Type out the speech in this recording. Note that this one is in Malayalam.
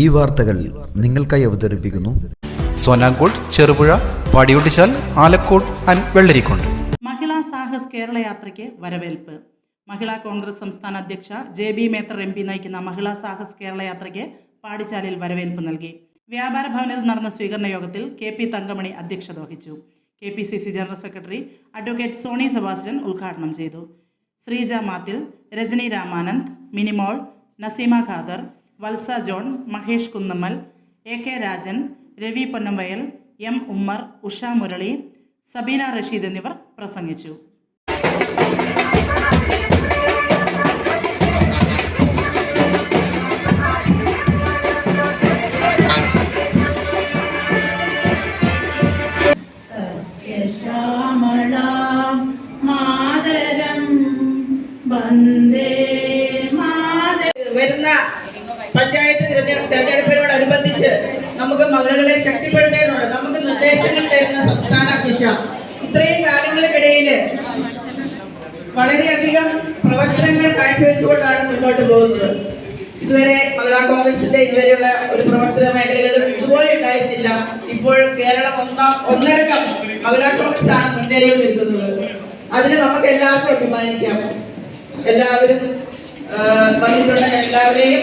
ഈ വാർത്തകൾ നിങ്ങൾക്കായി അവതരിപ്പിക്കുന്നു. സോനാങ്കോട് ചെറുപുഴ പടിയൊട്ടിച്ചാൽ ആലക്കോട് ആൻഡ് വെള്ളരിക്കുണ്ട്. മഹിളാ സാഹസ് കേരള യാത്രയ്ക്ക് വരവേൽപ്പ്. മഹിളാ കോൺഗ്രസ് സംസ്ഥാന അധ്യക്ഷ J B Mather M P നയിക്കുന്ന മഹിളാ സാഹസ് കേരള യാത്രയ്ക്ക് പാടിച്ചാലിൽ വരവേൽപ്പ് നൽകി. വ്യാപാര ഭവനിൽ നടന്ന സ്വീകരണ യോഗത്തിൽ കെ പി തങ്കമണി അധ്യക്ഷത വഹിച്ചു. K P C C general secretary advocate Soni Sebastian ഉദ്ഘാടനം ചെയ്തു. Sreeja Mathil Rajani Ramanand Minimol Naseema Khader Valsa John Mahesh Kunnamal A K Rajan Ravi Ponnambayal M Ummer Usha Murali Sabeena Rasheed എന്നിവർ പ്രസംഗിച്ചു. വരുന്ന തെരഞ്ഞെടുപ്പിനോടനുബന്ധിച്ച് നമുക്ക് മകളെ ശക്തിപ്പെടുത്തേണ്ടതുണ്ട്. നമുക്ക് നിർദ്ദേശങ്ങൾ തരുന്ന സംസ്ഥാന അധ്യക്ഷ. ഇത്രയും കാലങ്ങൾക്കിടയിൽ വളരെയധികം പ്രവർത്തനങ്ങൾ കാഴ്ചവെച്ചുകൊണ്ടാണ് മുന്നോട്ട് പോകുന്നത്. ഇതുവരെ മഹിളാ കോൺഗ്രസിന്റെ ഇതുവരെയുള്ള ഒരു പ്രവർത്തന മേഖലകളിലും ഇതുപോലെ ഉണ്ടായിരുന്നില്ല. ഇപ്പോൾ കേരളം ഒന്നാം ഒന്നടക്കം മഹിളാ കോൺഗ്രസ് ആണ് മുൻനിരയിൽ നിൽക്കുന്നത്. അതിന് നമുക്ക് എല്ലാവർക്കും അഭിമാനിക്കാം. എല്ലാവരും എല്ലാവരെയും